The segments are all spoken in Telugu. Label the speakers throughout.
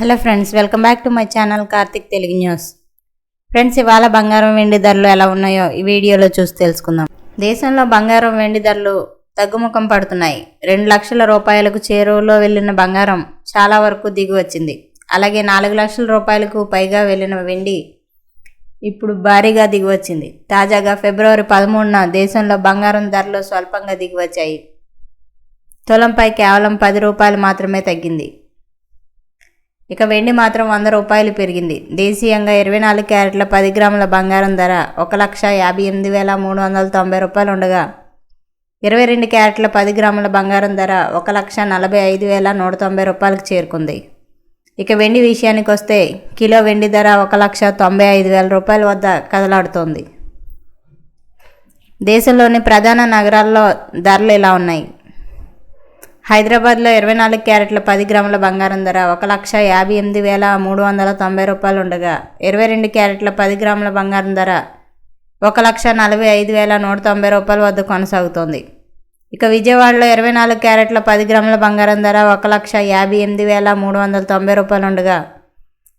Speaker 1: Hello friends welcome back to my channel Karthik Telugu news. Friends ఇవాళ బంగారం వెండి ధరలు ఎలా ఉన్నాయో ఈ వీడియోలో చూసి తెలుసుకుందాం. దేశంలో బంగారం వెండి ధరలు తగ్గుముఖం పడుతున్నాయి. రెండు లక్షల రూపాయలకు చేరువలో వెళ్ళిన బంగారం చాలా వరకు దిగి వచ్చింది. అలాగే నాలుగు లక్షల రూపాయలకు పైగా వెళ్ళిన వెండి ఇప్పుడు భారీగా దిగి వచ్చింది. తాజాగా ఫిబ్రవరి పదమూడున దేశంలో బంగారం ధరలు స్వల్పంగా దిగి వచ్చాయి. తులంపై కేవలం పది రూపాయలు మాత్రమే తగ్గింది. ఇక వెండి మాత్రం వంద రూపాయలు పెరిగింది. దేశీయంగా ఇరవై నాలుగు క్యారెట్ల పది గ్రాముల బంగారం ధర ఒక లక్ష యాభై ఎనిమిది వేల మూడు వందల తొంభై రూపాయలు ఉండగా ఇరవై రెండు క్యారెట్ల పది గ్రాముల బంగారం ధర ఒక లక్ష నలభై ఐదు వేల నూట తొంభై రూపాయలకు చేరుకుంది. ఇక వెండి విషయానికి వస్తే కిలో వెండి ధర ఒక లక్ష తొంభై ఐదు వేల రూపాయల వద్ద కదలాడుతోంది. దేశంలోని ప్రధాన నగరాల్లో ధరలు ఇలా ఉన్నాయి? హైదరాబాద్లో ఇరవై నాలుగు క్యారెట్ల పది గ్రాముల బంగారం ధర ఒక లక్ష యాభై ఎనిమిది వేల మూడు వందల తొంభై రూపాయలు ఉండగా ఇరవై రెండు క్యారెట్ల పది గ్రాముల బంగారం ధర ఒక లక్ష నలభై ఐదు వేల నూట తొంభై రూపాయల వద్ద కొనసాగుతోంది. ఇక విజయవాడలో ఇరవై నాలుగు క్యారెట్ల పది గ్రాముల బంగారం ధర ఒక లక్ష యాభై ఎనిమిది వేల మూడు వందల తొంభై రూపాయలు ఉండగా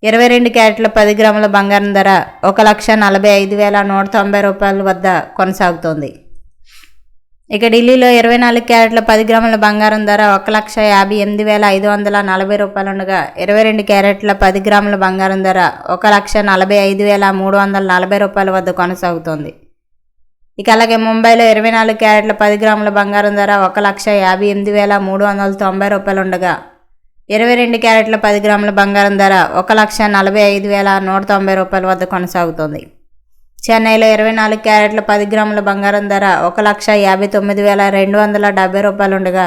Speaker 1: ఇరవై రెండు క్యారెట్ల పది గ్రాముల బంగారం ధర ఒక లక్ష నలభై ఐదు వేల నూట తొంభై రూపాయల వద్ద కొనసాగుతోంది. ఇక ఢిల్లీలో ఇరవై నాలుగు క్యారెట్ల పది గ్రాముల బంగారం ధర ఒక లక్ష యాభై ఎనిమిది వేల ఐదు వందల నలభై రూపాయలు ఉండగా ఇరవై రెండు క్యారెట్ల పది గ్రాముల బంగారం ధర ఒక లక్ష నలభై ఐదు వేల మూడు వందల నలభై రూపాయల వద్ద కొనసాగుతోంది. ఇక అలాగే ముంబైలో ఇరవై నాలుగు క్యారెట్ల పది గ్రాముల బంగారం ధర ఒక లక్ష యాభై ఎనిమిది వేల మూడు వందల తొంభై రూపాయలు ఉండగా ఇరవై రెండు క్యారెట్ల పది గ్రాముల బంగారం ధర ఒక లక్ష నలభై ఐదు వేల నూట తొంభై రూపాయల వద్ద కొనసాగుతోంది. చెన్నైలో ఇరవై నాలుగు క్యారెట్ల పది గ్రాముల బంగారం ధర ఒక లక్ష యాభై తొమ్మిది వేల రెండు వందల డెబ్బై రూపాయలు ఉండగా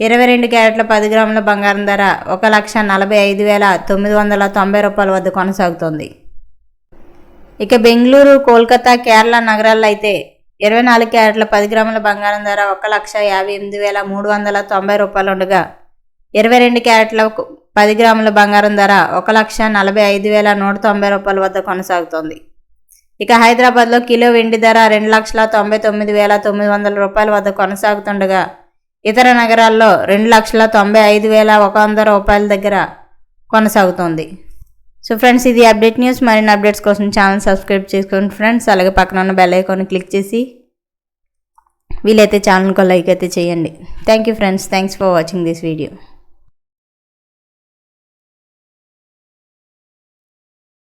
Speaker 1: ఇరవై రెండు క్యారెట్ల పది గ్రాముల బంగారం ధర ఒక లక్ష నలభై ఐదు వేల తొమ్మిది వందల తొంభై రూపాయల వద్ద కొనసాగుతోంది. ఇక బెంగళూరు కోల్కతా కేరళ నగరాల్లో అయితే ఇరవై నాలుగు క్యారెట్ల పది గ్రాముల బంగారం ధర ఒక లక్ష యాభై ఎనిమిది వేల మూడు వందల తొంభై రూపాయలు ఉండగా ఇరవై రెండు క్యారెట్ల పది గ్రాముల బంగారం ధర ఒక లక్ష నలభై ఐదు వేల నూట తొంభై రూపాయల వద్ద కొనసాగుతోంది. ఇక హైదరాబాద్లో కిలో వెండి ధర రెండు లక్షల తొంభై తొమ్మిది వేల తొమ్మిది వందల రూపాయల వద్ద కొనసాగుతుండగా ఇతర నగరాల్లో రెండు లక్షల తొంభై ఐదు వేల ఒక వంద రూపాయల దగ్గర కొనసాగుతోంది. సో ఫ్రెండ్స్ ఇది అప్డేట్ న్యూస్. మరిన్ని అప్డేట్స్ కోసం ఛానల్ సబ్స్క్రైబ్ చేసుకోండి ఫ్రెండ్స్. అలాగే పక్కన ఉన్న బెల్ ఐకాన్ క్లిక్ చేసి వీలైతే ఛానల్కి లైక్ అయితే చేయండి. Thank you friends. Thanks for watching this video.